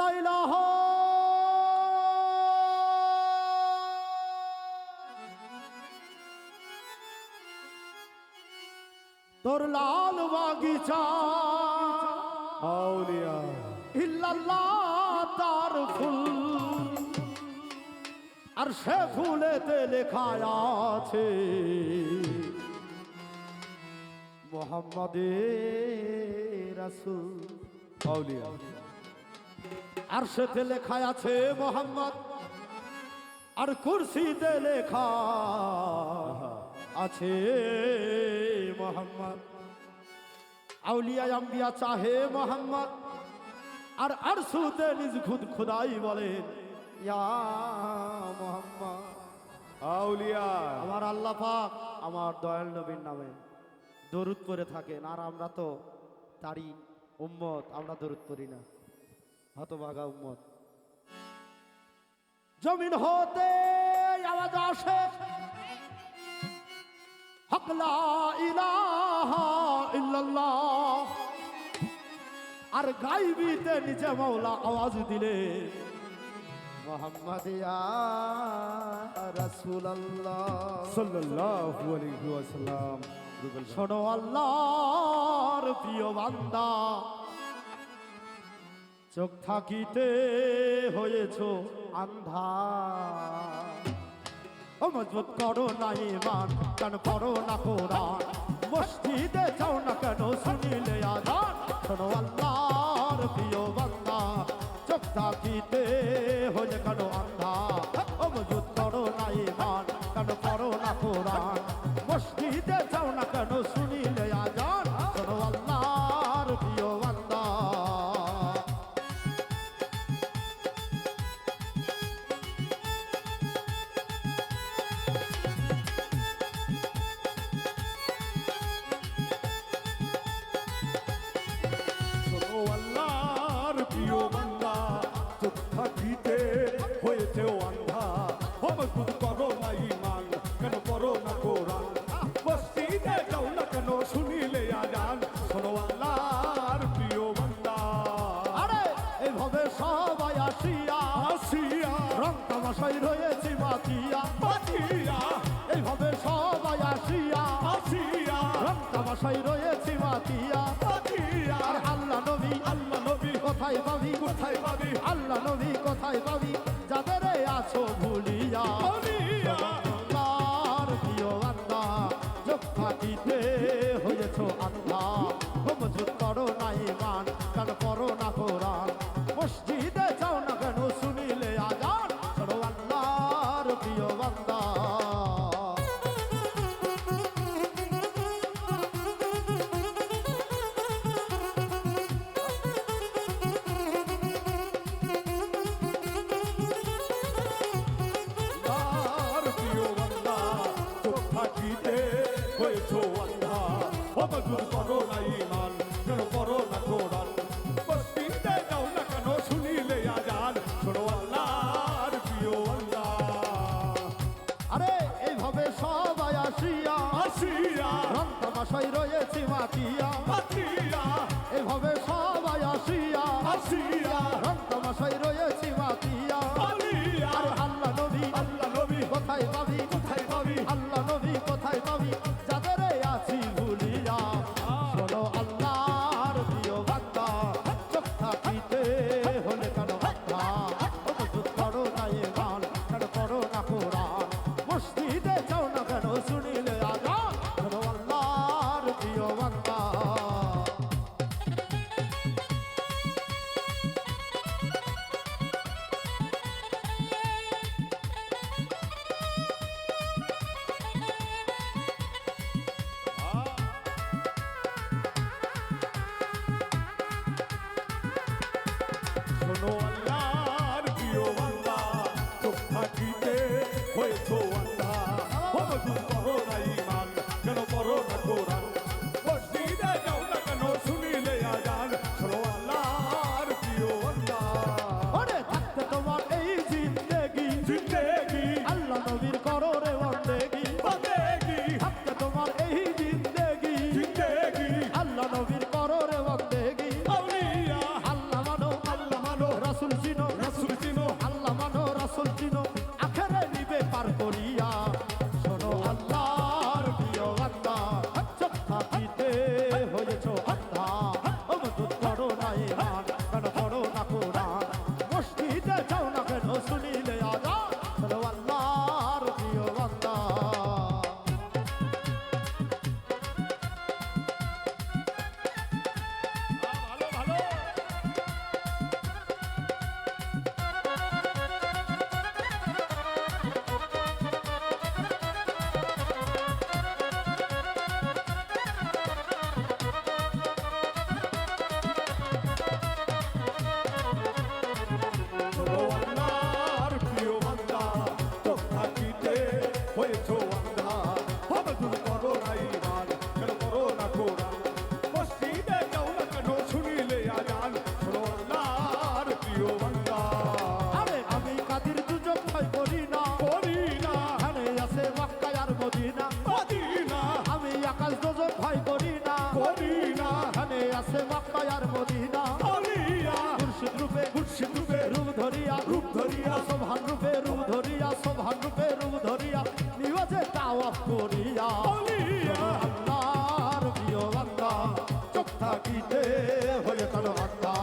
লাইলাহ তোর লাল বাগিচা আউলিয়া। ইল্লাল্লাহ তার ফুল। আর সে ফুলেতে লেখা আছে মোহাম্মদে রাসূল। আউলিয়া। আর সেতে লেখা আছে মোহাম্মদ। আর কুরসিতে লেখা আছে মোহাম্মদ। আউলিয়া আম্বিয়া চাহে মোহাম্মদ। আর আরশুতে নিজ খুদ খুদাই বলেন ইয়া মোহাম্মদ। আউলিয়া। আমার আল্লাহ পাক আমার দয়াল নবীর নামে দরুদ পরে থাকেন। আর আমরা তো তারই উম্মত আমরা দরুদ পড়ি না। হতভাগা উম্মত। জমিন হতে আওয়াজ আসে। হকলা ইলাহা ইল্লাল্লাহ। আর গাইবিতে নিচে মৌলা আওয়াজ দিলে মোহাম্মদ রাসূলুল্লাহ। সাল্লাল্লাহু আলাইহি ওয়াসাল্লাম। শোনো আল্লাহর প্রিয় বান্দা। চোখ থাকিতে হয়েছ আন্ধা ও মজবুত করো না ইমান কেন করো না কোরআন। মসজিদে যাও না কেন শুনিলে আজান শোনো আল্লাহর প্রিয় বান্দা, চোখ থাকিতে হয়ে কেন আন্ধা ও মজবুত করো না ইমান কেন করো না কোরআন। মসজিদে যাও না কেন শুনিলে আজান আসিয়া রং তামাশাই রয়েছি মাতিয়া অমজুর করো না ইমান কেন করো না কোরআন মসজিদে যাও না কেন শুনিলে আজান শোনো আল্লাহর প্রিয় বান্দা আরে এইভাবে সবাই আসিয়া আসিয়া। রং তামাশাই রয়েছি মাতিয়া। বাঁচিয়া এইভাবে সবাই আসিয়া আসিয়া। রং তামাশাই হয়েছো আন্ধা মজুর করো না ইমান কেন করো না কোরআন মসজিদে যাও না কেন শুনিলে আজান। শোনো আল্লাহর প্রিয় বান্দা। আরে আমি কাদির দুজন ভয় করি না। করি না। আছে মক্কা আর মদিনা। মদিনা। আমি আকাশ দুজন ভয় করি না। করি না। এখানে আছে মক্কা আর মদিনা। রূপ ধরিয়া। রূপ ধরিয়া। সোভান রূপে রূপ ধরিয়া। সোভান রূপে রূপ তাওয়াফ করিয়া আল্লাহর প্রিয় বান্দা চোখ থাকিতে হয়ে তার বান্দা।